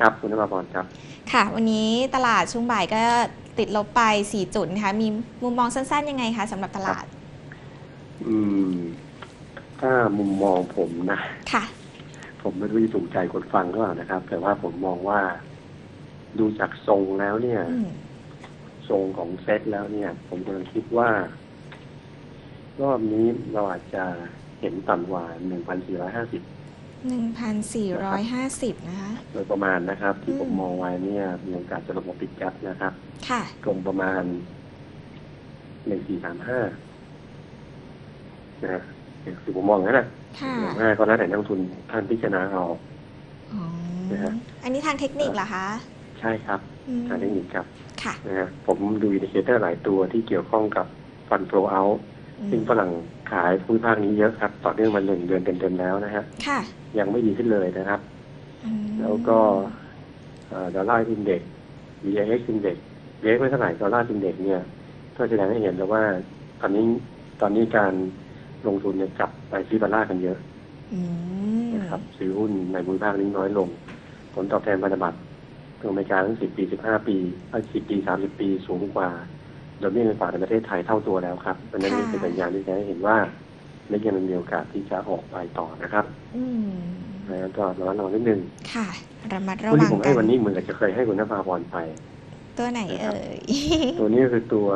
ครับคุณนภาพรครับ ค่ะ วันนี้ตลาดช่วงบ่ายก็ติดลบไป 4 จุดนะคะ มีมุมมองสั้นๆ ยังไงคะสำหรับตลาด อืม ถ้ามุมมองผมนะ ค่ะ ผมไม่รู้จะถูกใจคนฟังหรือเปล่านะครับ แต่ว่าผมมองว่าดูจากทรงแล้วเนี่ย อืมทรงของเซตแล้วเนี่ย ผมกำลังคิดว่า รอบนี้เราอาจจะเห็นต่ำกว่า 1,450 1,450 นะคะ โดยประมาณนะครับ ที่อืมผมมองไว้เนี่ยมีโอกาสจะลงมาปิดกัดนะครับค่ะตรงประมาณ 1435 นะฮะคือผมมองงั้นนะค่ะ ห้าก็แล้วแต่นักลงทุนท่านพิจารณาเอา อ๋อ นะฮะ อันนี้ทางเทคนิคเหรอคะใช่ครับอืมทางเทคนิคครับค่ะ นะฮะผมดูอินดิเคเตอร์หลายตัวที่เกี่ยวข้องกับฟันโฟลเอาอืม ซึ่งฝรั่งขายภูมิภาคนี้เยอะครับ ต่อเนื่องมาหนึ่งเดือนเต็มๆแล้วนะฮะค่ะ ยังไม่ดีขึ้นเลยนะครับอืมแล้วก็ดอลลาร์อินเด็กซ์ VIX อินเด็กซ์เวกไว้เท่าไหร่ดอลลาร์อินเด็กซ์เนี่ย ก็แสดงให้เห็นแล้วว่า ตอนนี้ตอนนี้การลงทุนเนี่ยกลับไปซื้อดอลลาร์กันเยอะอืมนะครับซื้อหุ้นในภูมิภาคนี้น้อยลง ผลตอบแทนพันธบัตรของอเมริกาทั้ง10ปี15ปี10ปี30ปีสูงกว่า ดอกเบี้ยเงินฝากในประเทศไทยเท่าตัวแล้วครับเพราะฉะนั้นนี่เป็นสัญญาณที่แสดงให้เห็นว่าไม่ยังมีโอกาสที่จะออกไปต่อนะครับอืมนะก็ระมัดระวังนิดนึงค่ะระมัดระหุ้นวัที่งผมกัให้นวันนี้เหมือนกับจะเคยให้คุณนภาพรไป ตัวไหนนะครับเอ่ย ตัวนี้ก็คือตัว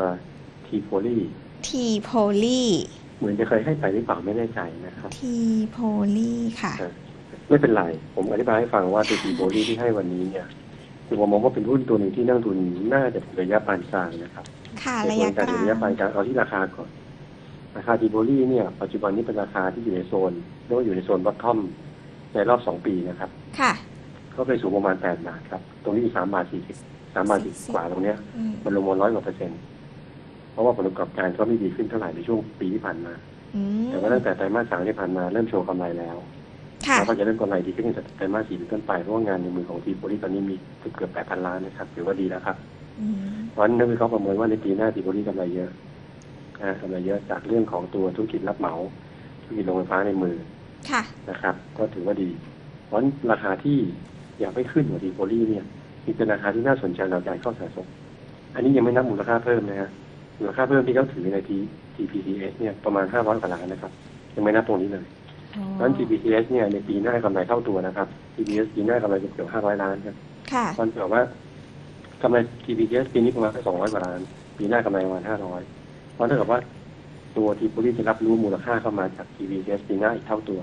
ทีโพลีทีโพลีเหมือนจะเคยให้ไปหรือเปล่าไม่แน่ใจนะครับทีโพลีค่ะไม่เป็นไร ผมอธิบายให้ฟังว่าตัวทีโพลีที่ให้วันนี้เนี่ยคือผมมองว่าเป็นหุ้นตัวหนึ่งที่นักลงทุนน่าจะถือระยะปานกลางนะครับ ค่ะในระส่ยะวนการกถือลางระยะปานกลางเอาที่ราคาก่อน ราคาทีโพลีเนี่ย ปัจจุบันนี้เป็นราคาที่อยู่ในโซนเรียกว่าอยู่ในโซนบอททอมในรอบสองปีนะครับ ค่ะ ก็ไปสูงประมาณแปดบาทครับ ตรงนี้อยู่สามบาทสี่สิบสามบาทสี่สิบกว่าตรงเนี้ยอืมมันลงมาร้อยกว่าเปอร์เซ็นต์เพราะว่าผลประกอบการก็ไม่ดีขึ้นเท่าไหร่ในช่วงปีที่ผ่านมาอืมแต่ว่าตั้งแต่ไตรมาสสามที่ผ่านมาเริ่มโชว์กำไรแล้วค่ะแล้วก็จะเริ่มกำไรดีขึ้นในไตรมาสสี่เป็นต้นไปเพราะว่างานในมือของทีโพลีตอนนี้มีเกือบเกือบแปดพันล้านนะครับถือว่าดีแล้วครับอืม เพราะฉะนั้นนักวิเคราะห์ประเมินว่าในปีหน้าทีโพลีกำไรเยอะนะกำไรเยอะจากเรื่องของตัวธุรกิจรับเหมาธุรกิจโรงไฟฟ้าในมือค่ะนะครับ ก็ถือว่าดี เพราะฉะนั้นราคาที่อยากไม่ขึ้นกว่าทีโพลีเนี่ยนี่เป็นราคาที่น่าสนใจเราใจเข้าสะสมอันนี้ยังไม่นับมูลค่าเพิ่มนะฮะมูลค่าเพิ่มที่เขาถือในที TPCS เนี่ยประมาณ 500กว่าล้านนะครับ ยังไม่นับตรงนี้เลยอ๋อเพราะฉะนั้น TPCS เนี่ยในปีหน้า กำไรเท่าตัวนะครับ TPS ปีหน้ากำไรเกือบ500 ล้านครับค่ะตอนเผื่อว่า กำไร TPS ปีนี้ประมาณ200กว่าล้าน ปีหน้ากำไรประมาณ500เพราะถ้าเกิดว่าตัวทีโพลีจะรับรู้มูลค่าเข้ามาจาก TPS ปีหน้าอีกเท่าตัว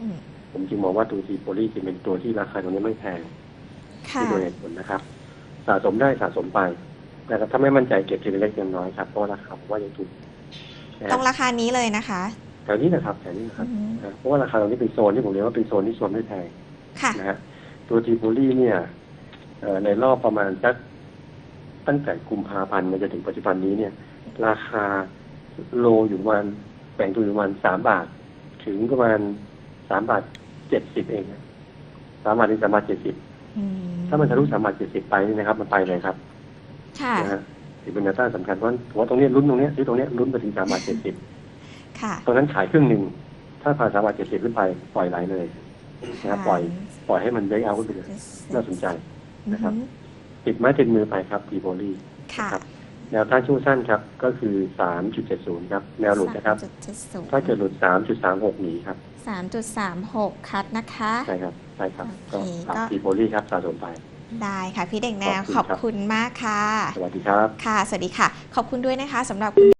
อืมผมจึงมองว่าตัวทีโพลีจะเป็นตัวที่ราคาตรงนี้ไม่แพงค่ะที่โดยเหตุผลนะครับ สะสมได้สะสมไปแต่ถ้าไม่มั่นใจเก็บทีละเล็กทีละน้อยครับเพราะว่าราคาผมว่ายังถูกนะตรฮะงราคานี้เลยนะคะแถวนี้นะครับแถวนี้นะครับอืมนะเพราะว่าราคาตรงนี้เป็นโซนที่ผมเรียกว่าเป็นโซนที่โซนไม่แพงค่ะนะฮะตัวทีโพลีเนี่ยเอ่อในรอบประมาณสัก ตั้งแต่กุมภาพันธ์มาจนถึงปัจจุบันนี้เนี่ย ราคาโลอยู่ประมาณแบ่งตัวอยู่ประมาณสามบาท ถึงประมาณสามบาทเจ็ดสิบเองนะสามบาทถึงสามบาทเจ็ดสิบอืถ้ามันทะลุสามบาทเจ็ดสิบไปนี่นะครับ มันไปเลยครับค่ะนะฮะถือเป็นแนวต้านสำคัญเพราะว่าตรงนี้ลุ้นตรงนี้ซื้อตรงนี้ลุ้นไปถึงสามบาทเจ็ดสิบค่ะตรงนั้นขายครึ่งหนึ่งถ้าผ่านสามบาทเจ็ดสิบขึ้นไปปล่อยไหลเลยนะครับปล่อยปล่อยให้มันเบรกเอาขึ้นไปเลยน่าสนใจนะครับอืม ติดไม้ติดมือไปครับทีโบลีค่ะครับแนวต้านช่วงสั้นครับ ก็คือสามจุดเจ็ดศูนย์ครับ แนวหลุดนะครับถ้าเกิดหลุดสามจุดสามหกหนีครับสามจุดสามหกคัดนะคะ ใช่ครับใช่ครับโอก็เคฝากก็ทีโบลีครับสะสมไป ได้ค่ะ พี่เด็กแนวขขออบบคุณครับ คุณมากค่ะ สวัสดีครับ ค่ะ สวัสดีค่ะ ขอบคุณด้วยนะคะสำหรับคุณ